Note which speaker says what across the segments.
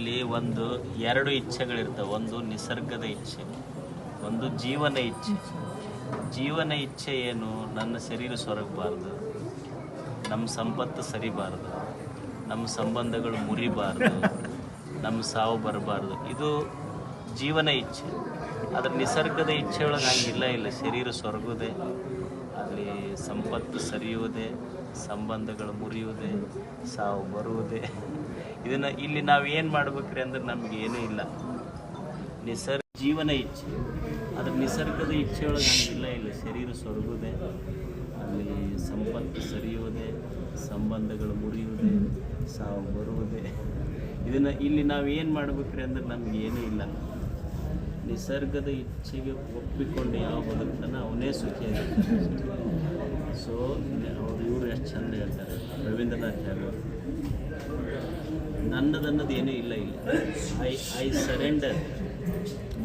Speaker 1: ಇಲ್ಲಿ ಒಂದು ಎರಡು ಇಚ್ಛೆಗಳಿರ್ತವೆ. ಒಂದು ನಿಸರ್ಗದ ಇಚ್ಛೆ, ಒಂದು ಜೀವನ ಇಚ್ಛೆ. ಜೀವನ ಇಚ್ಛೆ ಏನು? ನನ್ನ ಶರೀರ ಸೊರಗಬಾರ್ದು, ನಮ್ಮ ಸಂಪತ್ತು ಸರಿಬಾರ್ದು, ನಮ್ಮ ಸಂಬಂಧಗಳು ಮುರಿಬಾರ್ದು, ನಮ್ಮ ಸಾವು ಬರಬಾರ್ದು. ಇದು ಜೀವನ ಇಚ್ಛೆ. ಆದರೆ ನಿಸರ್ಗದ ಇಚ್ಛೆಯೊಳಗೆ ಹಂಗಿಲ್ಲ. ಇಲ್ಲ, ಶರೀರ ಸೊರಗುವುದೇ ಅಲ್ಲಿ ಸಂಪತ್ತು ಸರಿಯುವುದೇ ಸಂಬಂಧಗಳು ಮುರಿಯುವುದೇ, ಸಾವು ಬರುವುದೇ. ಇದನ್ನು ಇಲ್ಲಿ ನಾವು ಏನು ಮಾಡ್ಬೇಕ್ರಿ ಅಂದ್ರೆ ನಮ್ಗೆ ಏನೂ ಇಲ್ಲ. ನಿಸರ್ಗ ಜೀವನ ಇಚ್ಛೆ. ಅದ್ರ ನಿಸರ್ಗದ ಇಚ್ಛೆಯೊಳಗೆ ಹಂಗಿಲ್ಲ ಇಲ್ಲ ಶರೀರ ಸೊರಗುವುದೇ, ಅಲ್ಲಿ ಸಂಪತ್ತು ಸರಿಯುವುದೇ, ಸಂಬಂಧಗಳು ಮುರಿಯುವುದೇ, ಸಾವು ಬರುವುದೇ. ಇದನ್ನು ಇಲ್ಲಿ ನಾವು ಏನು ಮಾಡ್ಬೇಕ್ರಿ ಅಂದ್ರೆ ನಮ್ಗೆ ಏನೂ ಇಲ್ಲ. ನಿಸರ್ಗದ ಇಚ್ಛೆಗೆ ಒಪ್ಪಿಕೊಂಡು ಯಾವ ಬದುಕ್ತಾನೆ ಅವನೇ ಸುಖಿಯಾಗಿರ್ತಾನೆ ಸೊ ಎಷ್ಟು ಚಂದ ಹೇಳ್ತಾರೆ. ರವೀಂದ್ರನಾಥ್ ಟ್ಯಾಗೋರ್. ನನ್ನದನ್ನದು ಏನೂ ಇಲ್ಲ ಇಲ್ಲ. I I surrender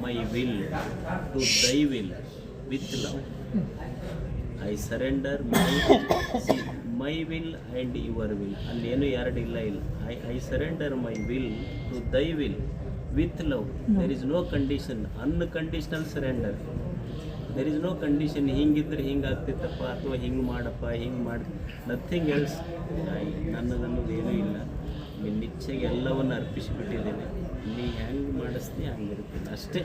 Speaker 1: my will to thy will with love I surrender my my will and your will ಅಲ್ಲಿ ಏನು ಎರಡು ಇಲ್ಲ ಇಲ್ಲ. I I surrender my will to thy will with love there is no condition unconditional surrender there is no condition ಹಿಂಗಿದ್ರೆ ಹಿಂಗೆ ಆಗ್ತಿತ್ತಪ್ಪ ಅಥವಾ ಹಿಂಗೆ ಮಾಡಪ್ಪ, ಹಿಂಗೆ ಮಾಡಿ ನಥಿಂಗ್ ಎಲ್ಸ್ ನನ್ನದನ್ನೋದು ಏನೂ ಇಲ್ಲ. ಇಚ್ಛೆಗೆ ಎಲ್ಲವನ್ನು ಅರ್ಪಿಸಿಬಿಟ್ಟಿದ್ದೇನೆ. ನೀ ಹೆಂಗೆ ಮಾಡಿಸ್ತೀನಿ ಹಂಗಿರ್ತೀನಿ ಅಷ್ಟೇ.